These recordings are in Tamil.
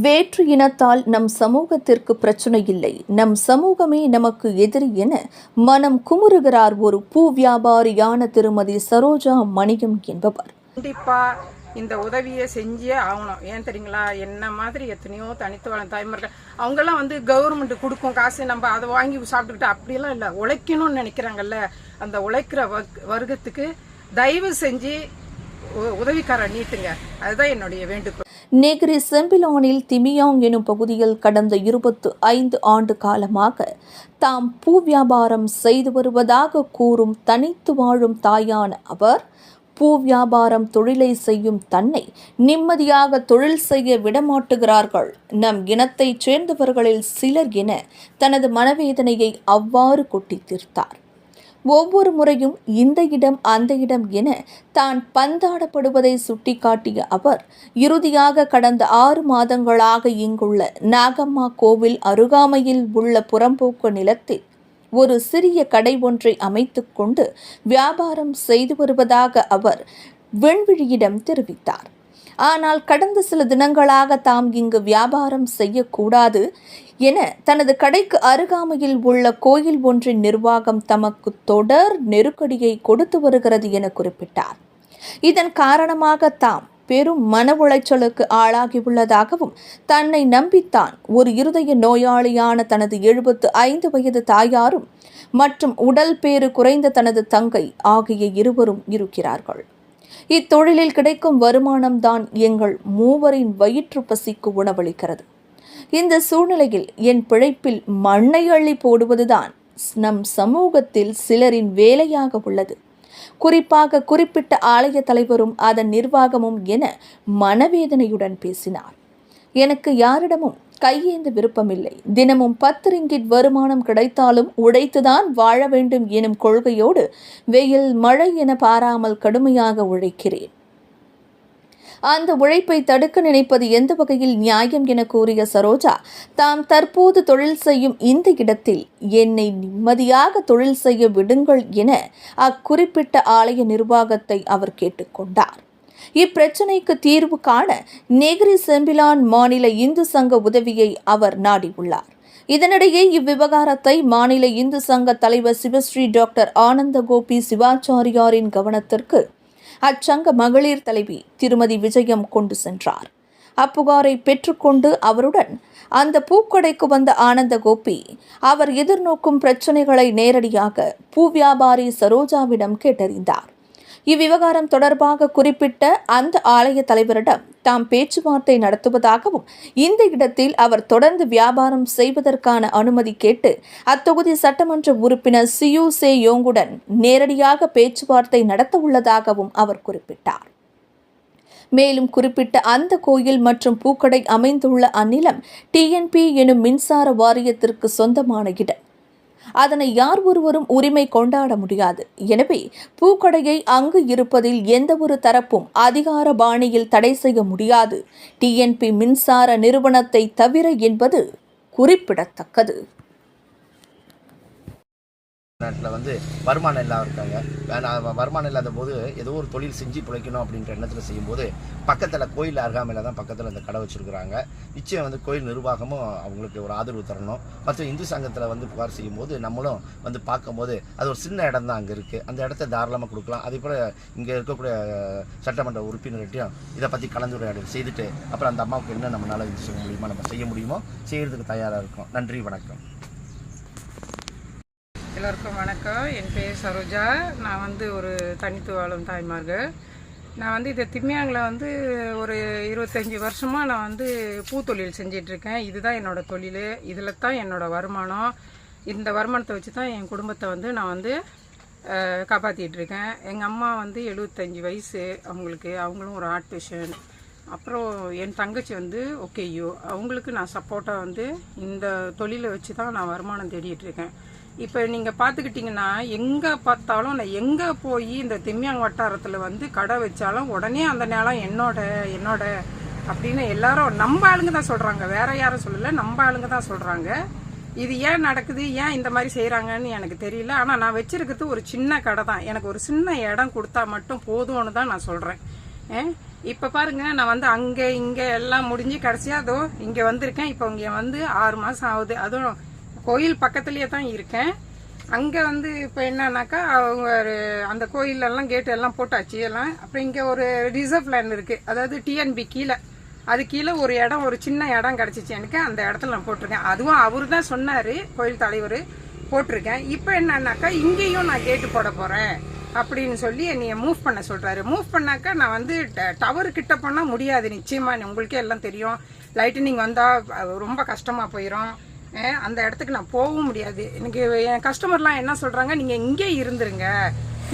வேற்று இனத்தால் நம் சமூகத்திற்கு பிரச்சனை இல்லை. நம் சமூகமே நமக்கு எதிரி என மனம் குமுறுகிறார் ஒரு பூ வியாபாரியான திருமதி சரோஜா மணியம் என்பவர். கண்டிப்பா இந்த உதவியை செஞ்சே ஆகணும். ஏன் தெரியுங்களா? என்ன மாதிரி எத்தனையோ தனித்து வளம் தாய்மார்கள் அவங்கெல்லாம் வந்து கவர்மெண்ட் கொடுக்கும் காசு நம்ம அதை வாங்கி சாப்பிட்டுக்கிட்டு அப்படியெல்லாம் இல்லை. உழைக்கணும்னு நினைக்கிறாங்கல்ல. அந்த உழைக்கிற வர்க்- வர்க்கத்துக்கு தயவு செஞ்சு உ- உதவிக்காரன் நீட்டுங்க. அதுதான் என்னுடைய வேண்டுகோள். நெகிரி செம்பிலானில் திமியாங் எனும் பகுதியில் கடந்த இருபத்து ஐந்து ஆண்டு காலமாக தாம் பூ வியாபாரம் செய்து வருவதாக கூறும் தனித்து வாழும் தாயான அவர் பூ வியாபாரம் தொழிலை செய்யும் தன்னை நிம்மதியாக தொழில் செய்ய விடமாட்டுகிறார்கள். நம் இனத்தைச் சேர்ந்தவர்களில் சிலர் என தனது மனவேதனையை அவ்வாறு கொட்டி தீர்த்தார். ஒவ்வொரு முறையும் இந்த இடம் அந்த இடம் என தான் பந்தாடப்படுவதை சுட்டிக்காட்டிய அவர் இறுதியாக கடந்த ஆறு மாதங்களாக இங்குள்ள நாகம்மா கோவில் அருகாமையில் உள்ள புறம்போக்கு நிலத்தில் ஒரு சிறிய கடை ஒன்றை அமைத்துக்கொண்டு வியாபாரம் செய்து வருவதாக அவர் விண்வெளியிடம் தெரிவித்தார். ஆனால் கடந்த சில தினங்களாக தாம் இங்கு வியாபாரம் செய்யக்கூடாது என தனது கடைக்கு அருகாமையில் உள்ள கோயில் ஒன்றின் நிர்வாகம் தமக்கு தொடர் நெருக்கடியை கொடுத்து வருகிறது என குறிப்பிட்டார். இதன் காரணமாக தாம் பெரும் மன உளைச்சலுக்கு ஆளாகியுள்ளதாகவும் தன்னை நம்பித்தான் ஒரு இருதய நோயாளியான தனது எழுபத்து ஐந்து வயது தாயாரும் மற்றும் உடல் பேறு குறைந்த தனது தங்கை ஆகிய இருவரும் இருக்கிறார்கள். இத்தொழிலில் கிடைக்கும் வருமானம்தான் எங்கள் மூவரின் வயிற்று பசிக்கு உணவளிக்கிறது. இந்த சூழ்நிலையில் என் பிழைப்பில் மண்ணை அள்ளி போடுவதுதான் நம் சமூகத்தில் சிலரின் வேலையாக உள்ளது. குறிப்பாக குறிப்பிட்ட ஆலய தலைவரும் அதன் நிர்வாகமும் என மனவேதனையுடன் பேசினார். எனக்கு யாரிடமும் கையேந்த விருப்பமில்லை. தினமும் பத்து ரிங்கிட் வருமானம் கிடைத்தாலும் உழைத்துதான் வாழ வேண்டும் எனும் கொள்கையோடு வெயில் மழை என பாராமல் கடுமையாக உழைக்கிறேன். அந்த உழைப்பை தடுக்க நினைப்பது எந்த வகையில் நியாயம் என கூறிய சரோஜா தாம் தற்போது தொழில் செய்யும் இந்த இடத்தில் என்னை நிம்மதியாக தொழில் செய்ய விடுங்கள் என அக்குறிப்பிட்ட ஆலய நிர்வாகத்தை அவர் கேட்டுக்கொண்டார். இப்பிரச்சினைக்கு தீர்வு காண நெகிரி செம்பிலான் மாநில இந்து சங்க உதவியை அவர் நாடியுள்ளார். இதனிடையே இவ்விவகாரத்தை மாநில இந்து சங்க தலைவர் சிவஸ்ரீ டாக்டர் ஆனந்த கோபி சிவாச்சாரியாரின் கவனத்திற்கு அச்சங்க மகளிர் தலைவி திருமதி விஜயம் கொண்டு சென்றார். அப்புகாரை பெற்றுக்கொண்டு அவருடன் அந்த பூக்கடைக்கு வந்த ஆனந்த கோபி அவர் எதிர்நோக்கும் பிரச்சனைகளை நேரடியாக பூ வியாபாரி சரோஜாவிடம் கேட்டறிந்தார். இவ்விவகாரம் தொடர்பாக குறிப்பிட்ட அந்த ஆலய தலைவரிடம் தாம் பேச்சுவார்த்தை நடத்துவதாகவும் இந்த இடத்தில் அவர் தொடர்ந்து வியாபாரம் செய்வதற்கான அனுமதி கேட்டு அத்தொகுதி சட்டமன்ற உறுப்பினர் சியூ சே யோங்குடன் நேரடியாக பேச்சுவார்த்தை நடத்த உள்ளதாகவும் அவர் குறிப்பிட்டார். மேலும் குறிப்பிட்ட அந்த கோயில் மற்றும் பூக்கடை அமைந்துள்ள அந்நிலம் டிஎன்பி எனும் மின்சார வாரியத்திற்கு சொந்தமான இடம். அதனை யார் ஒருவரும் உரிமை கொண்டாட முடியாது. எனவே பூக்கடையை அங்கு இருப்பதில் எந்த ஒரு தரப்பும் அதிகார பாணியில் தடை செய்ய முடியாது. டிஎன்பி மின்சார நிறுவனத்தை தவிர என்பது குறிப்பிடத்தக்கது. நாட்டில் வந்து வருமானம் இல்லாம இருக்காங்க. வருமானம் இல்லாத போது ஏதோ ஒரு தொழில் செஞ்சு பிழைக்கணும் அப்படின்ற எண்ணத்தில் செய்யும்போது பக்கத்தில் கோயில் அருகாமையில் தான் பக்கத்தில் அந்த கடை வச்சுருக்குறாங்க. நிச்சயம் வந்து கோயில் நிர்வாகமும் அவங்களுக்கு ஒரு ஆதரவு தரணும். மற்றும் இந்து சங்கத்தில் வந்து புகார் செய்யும்போது நம்மளும் வந்து பார்க்கும்போது அது ஒரு சின்ன இடம் தான் அங்கே இருக்குது அந்த இடத்த தாராளமாக கொடுக்கலாம். அதே போல் இங்கே இருக்கக்கூடிய சட்டமன்ற உறுப்பினர்கிட்டையும் இதை பற்றி கலந்துரையாடல் செய்துட்டு அப்புறம் அந்த அம்மாவுக்கு என்ன நம்மளால் இது செய்ய முடியுமோ நம்ம செய்ய முடியுமோ செய்கிறதுக்கு தயாராக இருக்கும். நன்றி வணக்கம். எல்லோருக்கும் வணக்கம். என் பேர் சரோஜா. நான் வந்து ஒரு தனித்து வாழும் தாய்மார்கள். நான் வந்து இந்த திம்மியாங்கில் வந்து ஒரு இருபத்தஞ்சி வருஷமாக நான் வந்து பூத்தொழில் செஞ்சிட்ருக்கேன். இதுதான் என்னோட தொழில். இதில் தான் என்னோடய வருமானம். இந்த வருமானத்தை வச்சு தான் என் குடும்பத்தை வந்து நான் வந்து காப்பாற்றிட்டுருக்கேன் இருக்கேன் எங்கள் அம்மா வந்து எழுபத்தஞ்சி வயசு. அவங்களுக்கு அவங்களும் ஒரு ஆர்ட் பேஷன் அப்புறம் என் தங்கச்சி வந்து ஓகேயோ. அவங்களுக்கு நான் சப்போர்ட்டாக வந்து இந்த தொழிலை வச்சு தான் நான் வருமானம் தேடிட்டுருக்கேன் இப்போ நீங்கள் பார்த்துக்கிட்டிங்கன்னா எங்கே பார்த்தாலும் நான் எங்கே போய் இந்த திம்மியாங் வட்டாரத்தில் வந்து கடை வச்சாலும் உடனே அந்த நிலம் என்னோட என்னோட அப்படின்னு எல்லாரும் நம்ம ஆளுங்க தான் சொல்கிறாங்க வேற யாரும் சொல்லலை நம்ம ஆளுங்க தான் சொல்கிறாங்க இது ஏன் நடக்குது? ஏன் இந்த மாதிரி செய்கிறாங்கன்னு எனக்கு தெரியல. ஆனால் நான் வச்சிருக்கிறது ஒரு சின்ன கடை தான். எனக்கு ஒரு சின்ன இடம் கொடுத்தா மட்டும் போதும்னு தான் நான் சொல்கிறேன் இப்போ பாருங்க நான் வந்து அங்கே இங்கே எல்லாம் முடிஞ்சு கடைசியாக அதோ இங்கே வந்திருக்கேன். இப்போ இங்கே வந்து ஆறு மாதம் ஆகுது. அதுவும் கோயில் பக்கத்துலேயே தான் இருக்கேன். அங்கே வந்து இப்போ என்னன்னாக்கா அவங்க ஒரு அந்த கோயிலெல்லாம் கேட்டு எல்லாம் போட்டாச்சு எல்லாம். அப்புறம் இங்கே ஒரு ரிசர்வ் லேண்ட் இருக்குது அதாவது டிஎன்பி கீழே. அது கீழே ஒரு இடம் ஒரு சின்ன இடம் கிடச்சிச்சு எனக்கு. அந்த இடத்துல நான் போட்டிருக்கேன். அதுவும் அவர் தான் சொன்னார் கோயில் தலைவர் போட்டிருக்கேன். இப்போ என்னன்னாக்கா இங்கேயும் நான் கேட்டு போட போகிறேன் அப்படின்னு சொல்லி என்னைய மூவ் பண்ண சொல்கிறாரு மூவ் பண்ணாக்கா நான் வந்து டவர் கிட்ட பண்ணால் முடியாது. நிச்சயமாக உங்களுக்கே எல்லாம் தெரியும். லைட்டனிங் வந்தால் ரொம்ப கஷ்டமாக போயிடும் அந்த இடத்துக்கு நான் போகவும் முடியாது. எனக்கு என் கஸ்டமர்லாம் என்ன சொல்கிறாங்க நீங்கள் இங்கே இருந்துருங்க.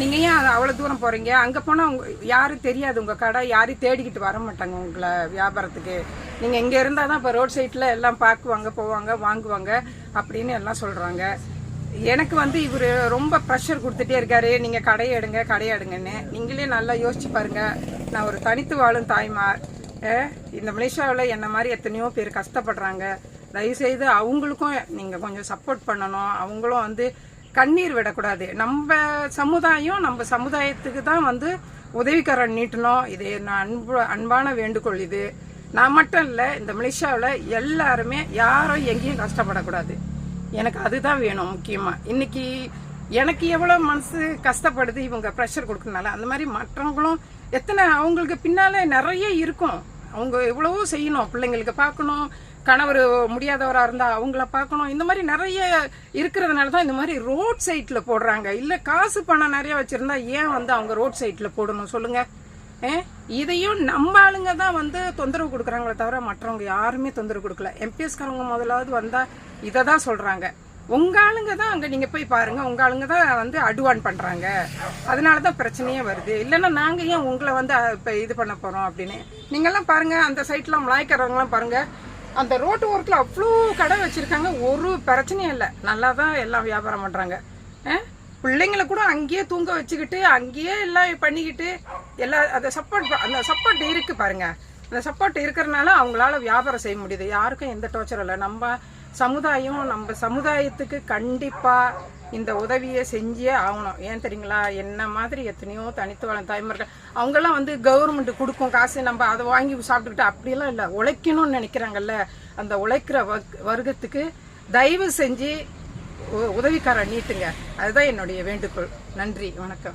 நீங்கள் ஏன் அவ்வளோ தூரம் போகிறீங்க அங்கே போனால் உங்க யாரும் தெரியாது உங்கள் கடை. யாரையும் தேடிக்கிட்டு வர மாட்டாங்க உங்களை வியாபாரத்துக்கு. நீங்கள் இங்கே இருந்தால் தான் இப்போ ரோட் சைட்டில் எல்லாம் பார்க்குவாங்க போவாங்க வாங்குவாங்க அப்படின்னு எல்லாம் சொல்கிறாங்க எனக்கு வந்து இவர் ரொம்ப ப்ரெஷர் கொடுத்துட்டே இருக்காரு. நீங்கள் கடையை எடுங்க கடையை எடுங்கன்னு. நீங்களே நல்லா யோசிச்சு பாருங்க. நான் ஒரு தனித்து வாழும் தாய்மார். இந்த மலேசியாவில் என்ன மாதிரி எத்தனையோ பேர் கஷ்டப்படுறாங்க. தயவுசெய்து அவங்களுக்கும் நீங்க கொஞ்சம் சப்போர்ட் பண்ணணும். அவங்களும் வந்து கண்ணீர் விடக்கூடாது. நம்ம சமுதாயம் நம்ம சமுதாயத்துக்கு தான் வந்து உதவிக்கரம் நீட்டணும். இது நான் அன்பு அன்பான வேண்டுகோள் இது. நான் மட்டும் இல்லை இந்த மலேசியாவில் எல்லாருமே யாரும் எங்கேயும் கஷ்டப்படக்கூடாது. எனக்கு அதுதான் வேணும் முக்கியமாக இன்னைக்கு எனக்கு எவ்வளோ மனசு கஷ்டப்படுது இவங்க ப்ரெஷர் கொடுக்கறனால அந்த மாதிரி மற்றவங்களும் எத்தனை அவங்களுக்கு பின்னால் நிறைய இருக்கும். அவங்க எவ்வளவோ செய்யணும் பிள்ளைங்களுக்கு பார்க்கணும் கணவர் முடியாதவராக இருந்தால் அவங்கள பார்க்கணும். இந்த மாதிரி நிறைய இருக்கிறதுனால தான் இந்த மாதிரி ரோட் சைட்டில் போடுறாங்க. இல்லை காசு பணம் நிறைய வச்சுருந்தா ஏன் வந்து அவங்க ரோட் சைட்டில் போடணும் சொல்லுங்கள் இதையும் நம்ம ஆளுங்க தான் வந்து தொந்தரவு கொடுக்குறாங்களே தவிர மற்றவங்க யாருமே தொந்தரவு கொடுக்கல. எம்பிஎஸ்காரவங்க முதலாவது வந்தால் இதை தான் சொல்கிறாங்க உங்க ஆளுங்க தான் அங்க நீங்க போய் பாருங்க. உங்க ஆளுங்க தான் வந்து அடுவான் பண்றாங்க. அதனால தான் பிரச்சனையே வருது. இல்லைன்னா நாங்க ஏன் உங்களை வந்து இப்போ இது பண்ண போறோம் அப்படின்னு? நீங்கெல்லாம் பாருங்க அந்த சைட்லாம் மலாய்க்கிறவங்களாம் பாருங்க. அந்த ரோட்டு ஓரத்தில் அவ்வளோ கடை வச்சிருக்காங்க. ஒரு பிரச்சனையும் இல்லை. நல்லா தான் எல்லாம் வியாபாரம் பண்ணுறாங்க பிள்ளைங்களை கூட அங்கேயே தூங்க வச்சுக்கிட்டு அங்கேயே எல்லாம் பண்ணிக்கிட்டு எல்லா அந்த சப்போர்ட் அந்த சப்போர்ட் இருக்குது பாருங்க. அந்த சப்போர்ட் இருக்கிறனால அவங்களால வியாபாரம் செய்ய முடியுது. யாருக்கும் எந்த டோர்ச்சரும் இல்லை. நம்ம சமுதாயம் நம்ம சமுதாயத்துக்கு கண்டிப்பாக இந்த உதவியை செஞ்சே ஆகணும். ஏன் தெரியுங்களா? என்ன மாதிரி எத்தனையோ தனித்துவம் தாய்மார்கள் அவங்கெல்லாம் வந்து கவர்மெண்ட் கொடுக்கும் காசு நம்ம அதை வாங்கி சாப்பிட்டுக்கிட்டு அப்படியெல்லாம் இல்லை. உழைக்கணும்னு நினைக்கிறாங்கல்ல. அந்த உழைக்கிற வர்க்- வர்க்கத்துக்கு தயவு செஞ்சு உதவிக்கார உதவிக்காரன் நீட்டுங்க. அதுதான் என்னுடைய வேண்டுகோள். நன்றி. வணக்கம்.